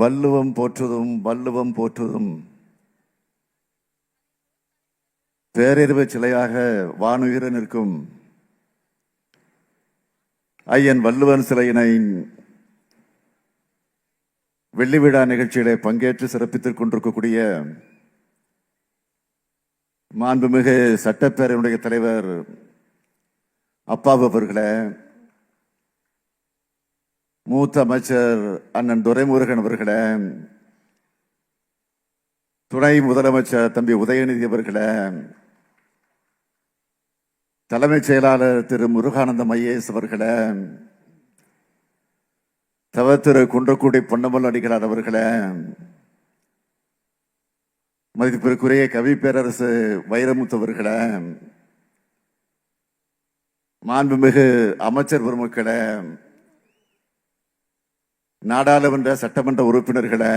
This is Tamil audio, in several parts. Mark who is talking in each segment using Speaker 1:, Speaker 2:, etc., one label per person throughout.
Speaker 1: வள்ளுவம் போற்றுதும் வள்ளுவம் போற்றுதும். பேரறிவு சிலையாக வானுயிர நிற்கும். ஐயன் வள்ளுவன் சிலையினை வெள்ளி விழா நிகழ்ச்சியிலே பங்கேற்று சிறப்பித்துக் கொண்டிருக்கக்கூடிய மாண்புமிகு சட்டப்பேரவையுடைய தலைவர் அப்பாவு அவர்களை மூத்த அமைச்சர் அண்ணன் துரைமுருகன் அவர்களே துணை முதலமைச்சர் தம்பி உதயநிதி அவர்களே தலைமைச் செயலாளர் திரு முருகானந்தம் ஐஏஎஸ் அவர்களே தவ திரு குன்றக்குடி பொன்னமல் அடிகளார் அவர்களே மதிப்பிற்குரிய கவி பேரரசு வைரமுத்தவர்களே மாண்புமிகு அமைச்சர் பெருமக்களே நாடாளுமன்ற சட்டமன்ற உறுப்பினர்களை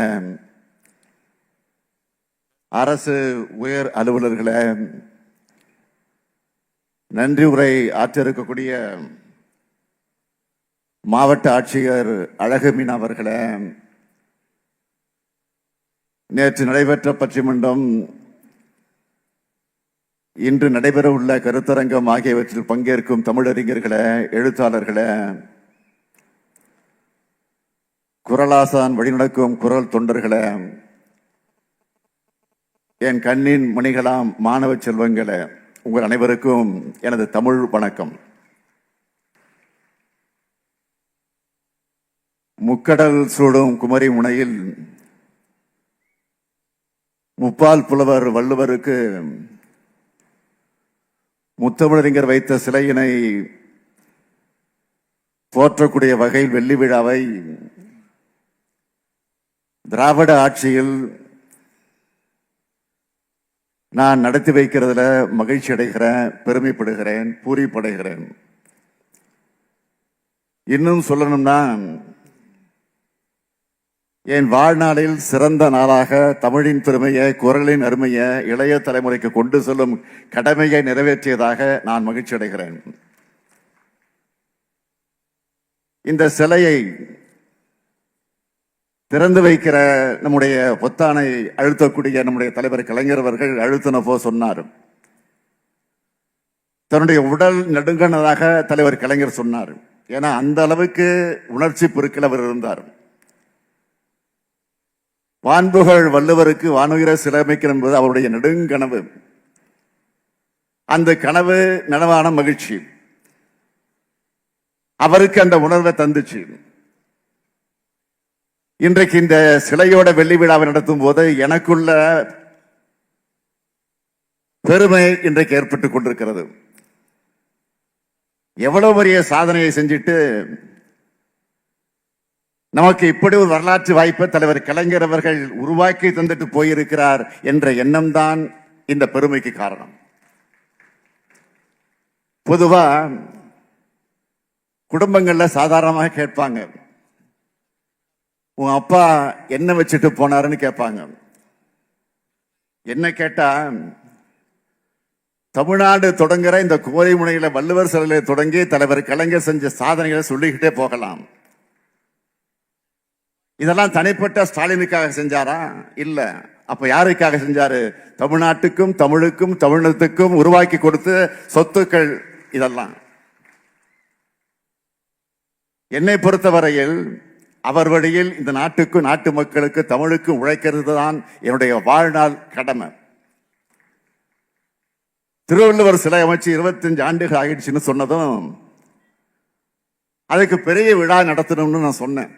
Speaker 1: அரசு உயர் அலுவலர்களை நன்றி உரை ஆற்ற இருக்கக்கூடிய மாவட்ட ஆட்சியர் அழகு அவர்களை நேற்று நடைபெற்ற பற்றிமன்றம் இன்று நடைபெற உள்ள கருத்தரங்கம் ஆகியவற்றில் பங்கேற்கும் தமிழறிஞர்களை எழுத்தாளர்களை குரலாசான் வழிநடக்கும் குரல் தொண்டர்களே என் கண்ணின் மணிகளாம் மாணவ செல்வங்களே உங்கள் அனைவருக்கும் எனது தமிழ் வணக்கம். முக்கடல் சூடும் குமரி முனையில் முப்பால் புலவர் வள்ளுவருக்கு முத்தமிழறிஞர் வைத்த சிலையினை போற்றக்கூடிய வகையில் வெள்ளி விழாவை திராவிட ஆட்சியில் நான் நடத்தி வைக்கிறதுல மகிழ்ச்சி அடைகிறேன் பெருமைப்படுகிறேன் பூரிப்படைகிறேன். இன்னும் சொல்லணும்னா என் வாழ்நாளில் சிறந்த நாளாக தமிழின் பெருமையை குரலின் அருமையை இளைய தலைமுறைக்கு கொண்டு செல்லும் கடமையை நிறைவேற்றியதாக நான் மகிழ்ச்சி அடைகிறேன். இந்த சிலையை திறந்து வைக்கிற நம்முடைய பொத்தானை அழுத்தக்கூடிய நம்முடைய தலைவர் கலைஞர் அவர்கள் அழுத்தினப்போ சொன்னார். தன்னுடைய உடல் நடுங்கினதாக தலைவர் கலைஞர் சொன்னார். ஏன்னா அந்த அளவுக்கு உணர்ச்சி பொருட்கள் அவர் இருந்தார். வான்புகழ் வள்ளுவருக்கு வானுயிர சிலமைக்க என்பது அவருடைய நெடுங்கனவு. அந்த கனவு நனவான மகிழ்ச்சி. அவருக்கு அந்த உணர்வை தந்துச்சு. இன்றைக்கு இந்த சிலையோட வெள்ளி விழாவை நடத்தும் போது எனக்குள்ள பெருமை இன்றைக்கு ஏற்பட்டுக் கொண்டிருக்கிறது. எவ்வளவு பெரிய சாதனையை செஞ்சுட்டு நமக்கு இப்படி ஒரு வரலாற்று வாய்ப்பை தலைவர் கலைஞர் அவர்கள் உருவாக்கி தந்துட்டு போயிருக்கிறார் என்ற எண்ணம் தான் இந்த பெருமைக்கு காரணம். பொதுவா குடும்பங்கள்ல சாதாரணமாக கேட்பாங்க உன் அப்பா என்ன வச்சுட்டு போனாருன்னு கேட்பாங்க. என்ன கேட்டா தமிழ்நாடு தொடங்குற இந்த கோரை முனையில வள்ளுவர் சிலையில தொடங்கி தலைவர் கலைஞர் செஞ்ச சாதனைகளை சொல்லிக்கிட்டே போகலாம். இதெல்லாம் தனிப்பட்ட ஸ்டாலினுக்காக செஞ்சாரா? இல்ல. அப்ப யாருக்காக செஞ்சாரு? தமிழ்நாட்டுக்கும் தமிழுக்கும் தமிழத்துக்கும் உருவாக்கி கொடுத்த சொத்துக்கள் இதெல்லாம். என்னை பொறுத்தவரையில் அவர் வழியில் இந்த நாட்டுக்கு நாட்டு மக்களுக்கு தமிழுக்கு உழைக்கிறது தான் என்னுடைய வாழ்நாள் கடமை. திருவள்ளுவர் சிலை அமைச்சு இருபத்தஞ்சு ஆண்டுகள் ஆகிடுச்சுன்னு சொன்னதும் அதுக்கு பெரிய விழா நடத்தணும்னு நான் சொன்னேன்.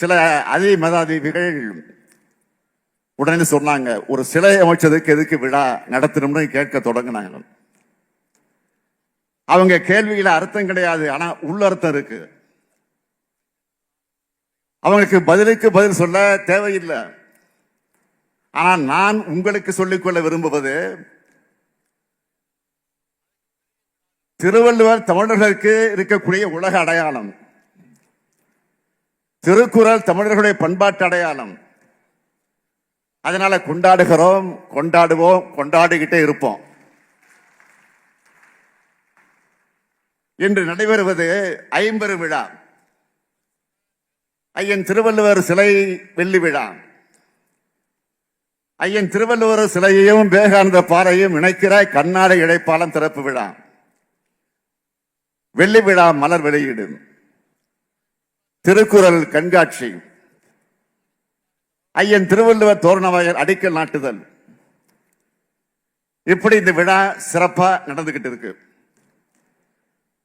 Speaker 1: சில அதி மதாதீபிகள் உடனே சொன்னாங்க ஒரு சிலை அமைச்சதுக்கு எதுக்கு விழா நடத்தணும்னு கேட்க தொடங்கினாங்க. அவங்க கேள்வியில அர்த்தம் கிடையாது ஆனா உள்ள அர்த்தம் இருக்கு. அவங்களுக்கு பதிலுக்கு பதில் சொல்ல தேவையில்லை. ஆனால் நான் உங்களுக்கு சொல்லிக்கொள்ள விரும்புவது திருவள்ளுவர் தமிழர்களுக்கு இருக்கக்கூடிய உலக அடையாளம். திருக்குறள் தமிழர்களுடைய பண்பாட்டு அடையாளம். அதனால கொண்டாடுகிறோம் கொண்டாடுவோம் கொண்டாடிக்கிட்டே இருப்போம். இன்று நடைபெறுவது ஐம்பெரு விழா. ஐயன் திருவள்ளுவர் சிலை வெள்ளி விழா. ஐயன் திருவள்ளுவர் சிலையையும் விவேகானந்த பாறையும் இணைக்கிற கண்ணாடி இழைப்பாளம் திறப்பு விழா. வெள்ளி விழா மலர் வெளியீடு. திருக்குறள் கண்காட்சி. ஐயன் திருவள்ளுவர் தோரணவாயர் அடிக்கல் நாட்டுதல். இப்படி இந்த விழா சிறப்பா நடந்துகிட்டு இருக்கு.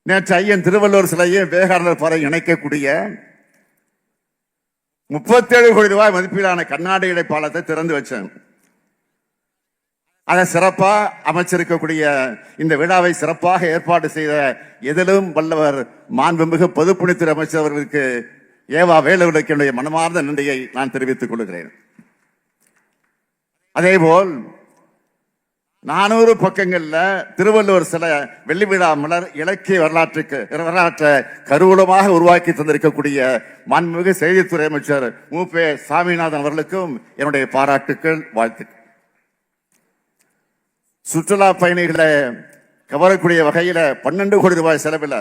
Speaker 1: நேற்று ஐயன் திருவள்ளுவர் சிலையை விவேகானந்தர் பாறை இணைக்கக்கூடிய முப்பத்தேழு கோடி ரூபாய் மதிப்பீடான கண்ணாடி இடைப்பாலத்தை திறந்து வச்சேன். அதை சிறப்பாக அமைச்சிருக்கக்கூடிய இந்த விழாவை சிறப்பாக ஏற்பாடு செய்த எதிலும் வல்லவர் மாண்புமிகு பொதுப்பணித்துறை அமைச்சர் அவர்களுக்கு ஏவா வேலுவிளக்கினுடைய மனமார்ந்த நன்றியை நான் தெரிவித்துக் கொள்கிறேன். அதேபோல் நானூறு பக்கங்களில் திருவள்ளுவர் சில வெள்ளிவிழா மலர் இலக்கிய வரலாற்றுக்கு வரலாற்றை கருவூலமாக உருவாக்கி தந்திருக்கக்கூடிய மாண்புமிகு செய்தித்துறை அமைச்சர் மு. பே. சாமிநாதன் அவர்களுக்கும் என்னுடைய பாராட்டுக்கள் வாழ்த்துக்கள். சுற்றுலா பயணிகளை கவரக்கூடிய வகையில் பன்னெண்டு கோடி ரூபாய் செலவில்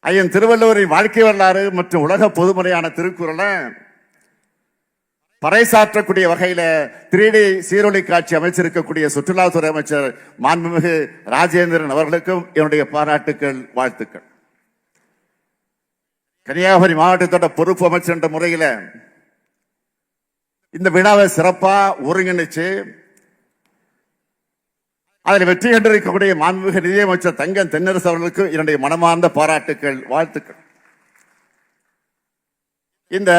Speaker 1: ஐயன் திருவள்ளுவரின் வாழ்க்கை வரலாறு மற்றும் உலக பொதுமறையான திருக்குறளை பறைசாற்றக்கூடிய வகையில த்ரீ டி சீரொலி காட்சி அமைச்சிருக்கக்கூடிய சுற்றுலாத்துறை அமைச்சர் மாண்புமிகு ராஜேந்திரன் அவர்களுக்கும் என்னுடைய பாராட்டுக்கள் வாழ்த்துக்கள். கன்னியாகுமரி மாவட்டத்தோட பொறுப்பு அமைச்சர் என்ற முறையில இந்த விழாவை சிறப்பா ஒருங்கிணைச்சு அதில் வெற்றி கண்டிருக்கக்கூடிய மாண்புமிகு நிதியமைச்சர் தங்கம் தென்னரசு அவர்களுக்கும் என்னுடைய மனமார்ந்த பாராட்டுக்கள் வாழ்த்துக்கள். இந்த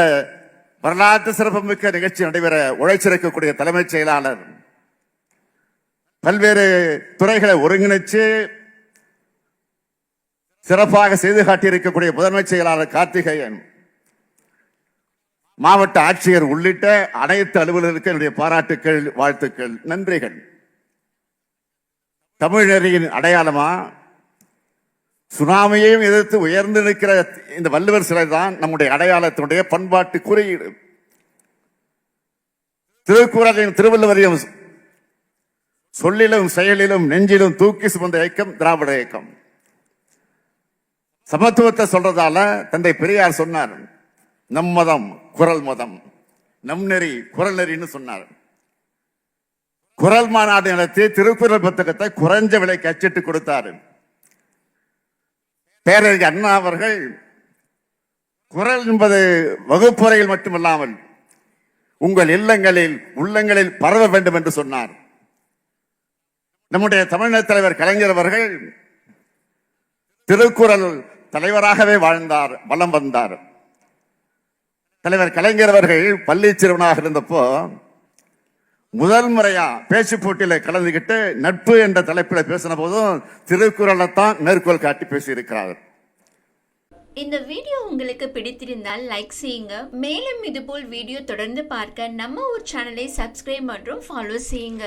Speaker 1: வரலாற்று சிறப்புமிக்க நிகழ்ச்சி நடைபெற உழைச்சிருக்கக்கூடிய தலைமைச் செயலாளர். பல்வேறு துறைகளை ஒருங்கிணைச்சு சிறப்பாக செய்து காட்டியிருக்கக்கூடிய முதன்மைச் செயலாளர் கார்த்திகேயன் மாவட்ட ஆட்சியர் உள்ளிட்ட அனைத்து அலுவலர்களுக்கு என்னுடைய பாராட்டுக்கள் வாழ்த்துக்கள் நன்றிகள். தமிழரின் அடையாளமா சுனாமியையும் எதிர்த்து உயர்ந்து நிற்கிற இந்த வள்ளுவர் சிலை தான் நம்முடைய அடையாளத்தினுடைய பண்பாட்டு குறியீடு. திருக்குறளின் திருவள்ளுவரையும் சொல்லிலும் செயலிலும் நெஞ்சிலும் தூக்கி சுமந்த இயக்கம் திராவிட இயக்கம் சமத்துவத்தை சொல்றதால தந்தை பெரியார் சொன்னார் நம் மதம் குரல் மதம் நம் நெறி குரல் நெறின்னு சொன்னார். குரல் மாநாடு நடத்தி திருக்குறள் புத்தகத்தை குறைஞ்ச விலைக்கு அச்சிட்டு கொடுத்தாரு. பேரறிஞர் அண்ணா அவர்கள் குரல் என்பது வகுப்புறையில் மட்டுமல்லாமல் உங்கள் இல்லங்களில் உள்ளங்களில் பரவ வேண்டும் என்று சொன்னார். நம்முடைய தமிழக தலைவர் கலைஞர் அவர்கள் திருக்குறள் தலைவராகவே வாழ்ந்தார் வலம் வந்தார். தலைவர் கலைஞர் அவர்கள் பள்ளி சிறுவனாக இருந்தப்போ முதல் முறையா பேச்சு போட்டியில கலந்துகிட்டு நட்பு என்ற தலைப்பில் பேசின போதும் திருக்குறளை தான் மேற்கோள் காட்டி பேசியிருக்கிறார்.
Speaker 2: இந்த வீடியோ உங்களுக்கு பிடித்திருந்தால் லைக் செய்யுங்க. மேலும் இதுபோல் வீடியோ தொடர்ந்து பார்க்க நம்ம ஒரு சேனலை சப்ஸ்கிரைப் மற்றும் ஃபாலோ செய்யுங்க.